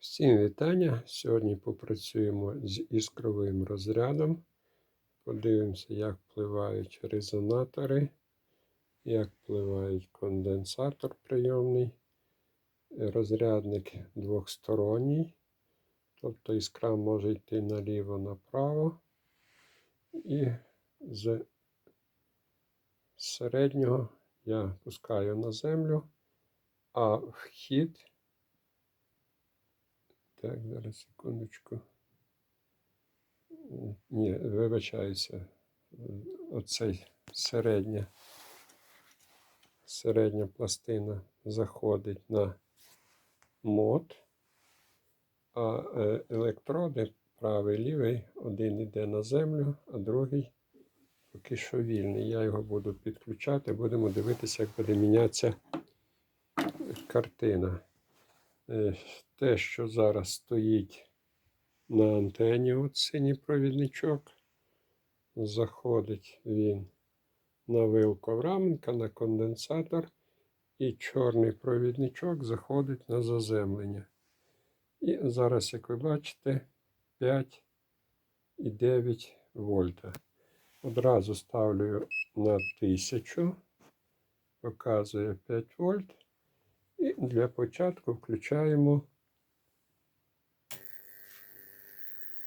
Всім вітання. Сьогодні попрацюємо з іскровим розрядом. Подивимося, як впливають резонатори, як впливає конденсатор прийомний, розрядник двохсторонній. Тобто іскра може йти наліво-направо. І з середнього я пускаю на землю, а вхід. Так, зараз секундочку. Ні, вибачаюся. Оцей середня, середня пластина заходить на мод, а е, електроди правий лівий, один йде на землю, а другий поки що вільний. Я його буду підключати, будемо дивитися, як буде мінятися картина. Е, те, що зараз стоїть на антені, от синій провідничок, заходить він на вилку Авраменка, на конденсатор, і чорний провідничок заходить на заземлення. І зараз, як ви бачите, 5,9 вольта. Одразу ставлю на 1000, показує 5 вольт. І для початку включаємо.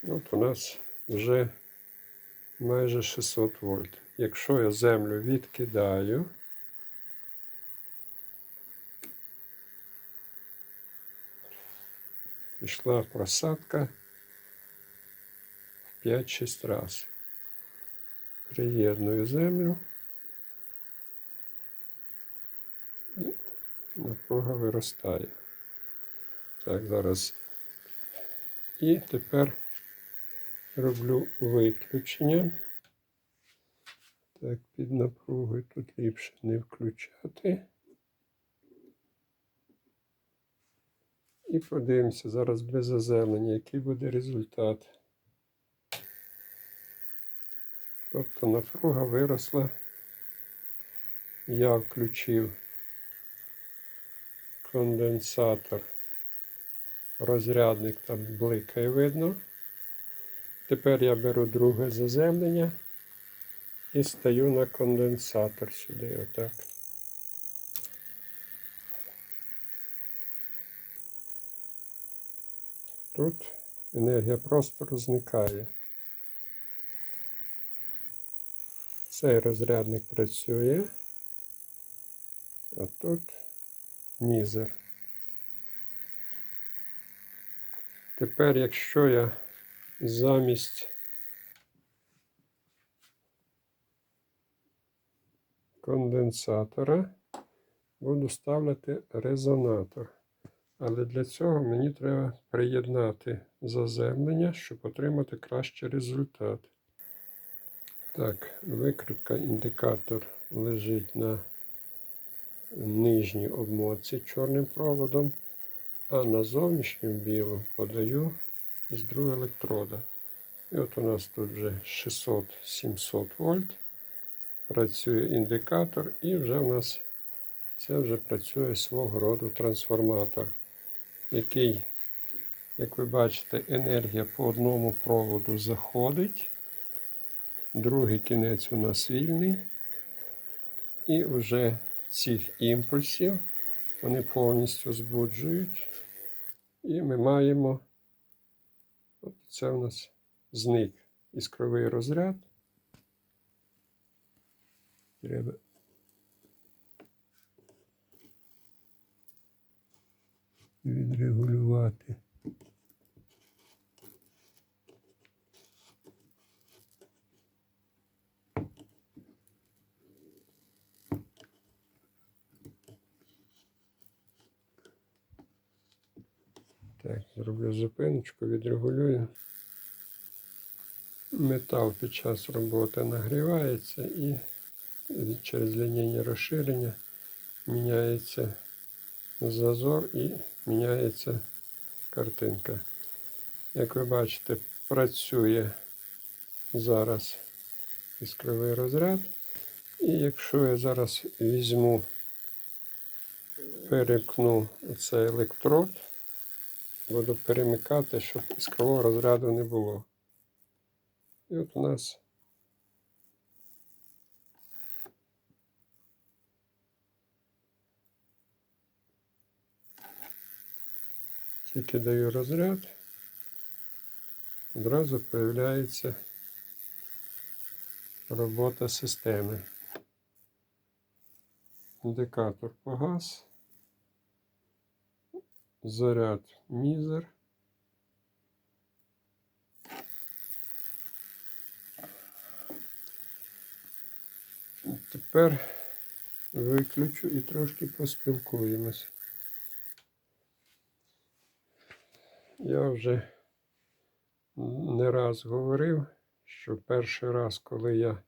От у нас вже майже 600 вольт. Якщо я землю відкидаю, пішла просадка в 5-6 разів. Приєдную землю. Напруга виростає. Так, зараз. І тепер роблю виключення. Так, під напругою тут ліпше не включати. І подивимося зараз без заземлення, який буде результат. Тобто напруга виросла. Я включив конденсатор, розрядник там бликає видно. Тепер я беру друге заземлення і стаю на конденсатор сюди, отак. Тут енергія простору зникає. Цей розрядник працює, а тут мізер. Тепер, якщо я замість конденсатора буду ставити резонатор. Але для цього мені треба приєднати заземлення, щоб отримати кращий результат. Так, викрутка індикатор лежить на нижній обмотці чорним проводом, а на зовнішню білу подаю із другого електрода. І от у нас тут вже 600-700 вольт. Працює індикатор, і вже у нас це вже працює свого роду трансформатор, який, як ви бачите, енергія по одному проводу заходить. Другий кінець у нас вільний. І вже цих імпульсів, вони повністю збуджують. І ми маємо, от це у нас зник іскровий розряд. Треба відрегулювати. Так, зроблю зупиночку, відрегулюю. Метал під час роботи нагрівається і через лінійне розширення міняється зазор і міняється картинка. Як ви бачите, працює зараз іскровий розряд. І якщо я зараз візьму, перекну цей електрод, буду перемикати, щоб іскрового розряду не було. І от у нас тільки даю розряд, одразу появляється робота системи. Індикатор погас. Заряд мізер. Тепер виключу і трошки поспілкуємось. Я вже не раз говорив, що перший раз, коли я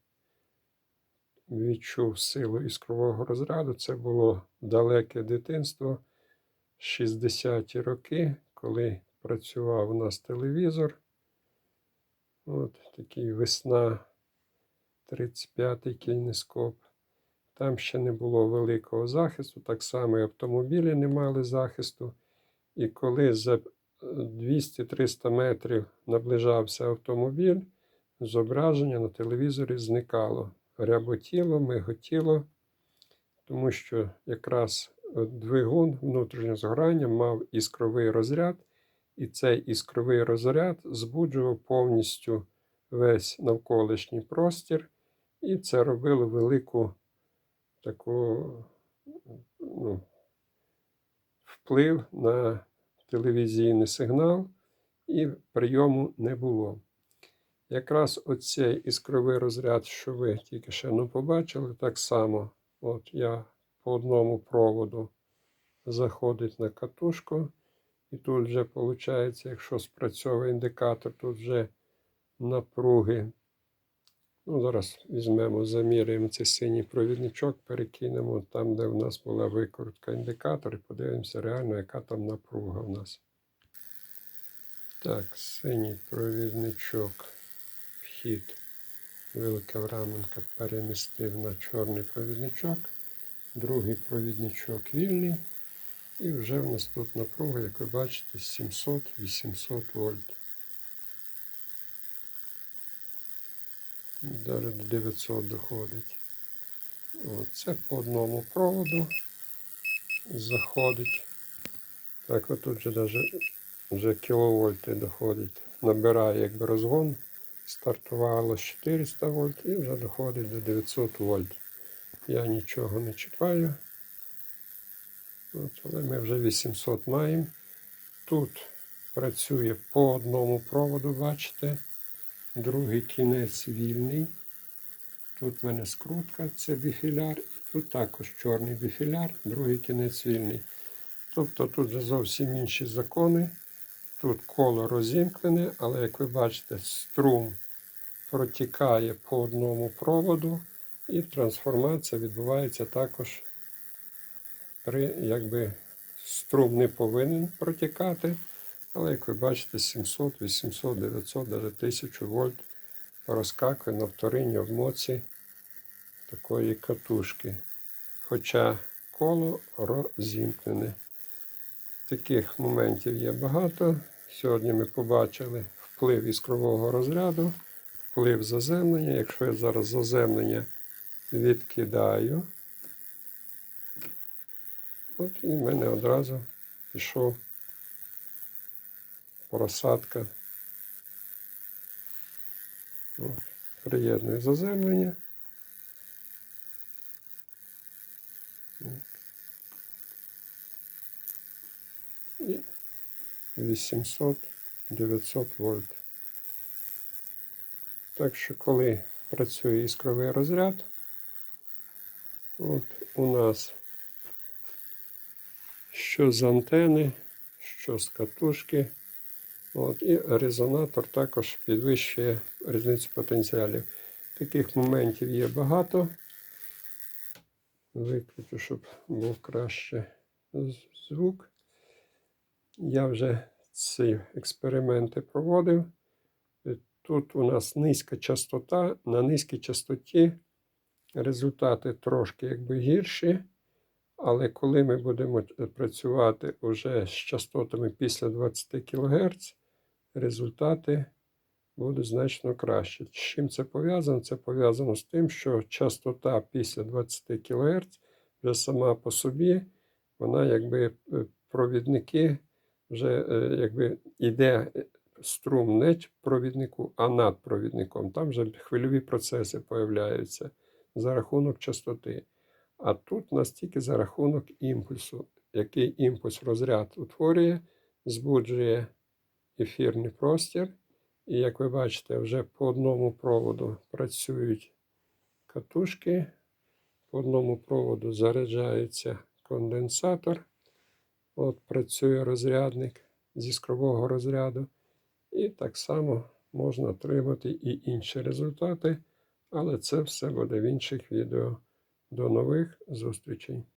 відчув силу іскрового розряду, це було далеке дитинство, 60-ті роки, коли працював у нас телевізор. От такий весна, 35-й кінескоп. Там ще не було великого захисту, так само і автомобілі не мали захисту. І коли за 200-300 метрів наближався автомобіль, зображення на телевізорі зникало. Ряботіло, миготіло, тому що якраз двигун внутрішнього згорання мав іскровий розряд, і цей іскровий розряд збуджував повністю весь навколишній простір, і це робило велику таку ну, вплив на телевізійний сигнал, і прийому не було. Якраз оцей іскровий розряд, що ви тільки ще не побачили, так само от я по одному проводу заходить на катушку, і тут вже виходить, якщо спрацьовує індикатор, тут вже напруги. Ну, Зараз візьмемо, заміряємо цей синій провідничок, перекинемо там, де в нас була викрутка індикатор, і подивимося реально, яка там напруга в нас. Так, синій провідничок, вхід Велика Враменка перемістив на чорний провідничок, другий провідничок вільний. І вже в нас тут напруга, як ви бачите, 700-800 вольт. Навіть до 900 доходить. Це по одному проводу заходить. Так, от тут вже навіть вже кіловольти доходить. Набирає якби розгон. Стартувало з 400 вольт і вже доходить до 900 вольт. Я нічого не чіпаю. От, але ми вже 800 маємо. Тут працює по одному проводу, бачите. Другий кінець вільний. Тут в мене скрутка, це біфіляр, і тут також чорний біфіляр, другий кінець вільний. Тобто тут зовсім інші закони. Тут коло розімкнене, але як ви бачите, струм протікає по одному проводу, і трансформація відбувається також при якби струм не повинен протікати. Але, як ви бачите, 700, 800, 900, навіть 1000 вольт розкакує на вторинній обмоці такої катушки. Хоча коло розімкнене. Таких моментів є багато. Сьогодні ми побачили вплив іскрового розряду, вплив заземлення. Якщо зараз заземлення відкидаю, от і в мене одразу пішов просадка. От, приєдную заземлення. І 800-900 вольт. Так що, коли працює іскровий розряд, от у нас що з антени, що з катушки, от, і резонатор також підвищує різницю потенціалів. Таких моментів є багато. Виключу, щоб був краще звук. Я вже ці експерименти проводив. Тут у нас низька частота. На низькій частоті результати трошки якби гірші, Але коли ми будемо е, працювати вже з частотами після 20 кГц, результати будуть значно краще. З чим це пов'язано? Це пов'язано з тим, що частота після 20 кГц вже сама по собі, вона якби е, провідники вже е, якби іде е, струм не провіднику, а над провідником. Там вже хвильові процеси появляються за рахунок частоти. А тут у нас тільки за рахунок імпульсу, який імпульс розряд утворює, збуджує ефірний простір. І як ви бачите, вже по одному проводу працюють катушки, по одному проводу заряджається конденсатор. От працює розрядник зі іскрового розряду. І так само можна отримати і інші результати, але це все буде в інших відео. До нових зустрічей!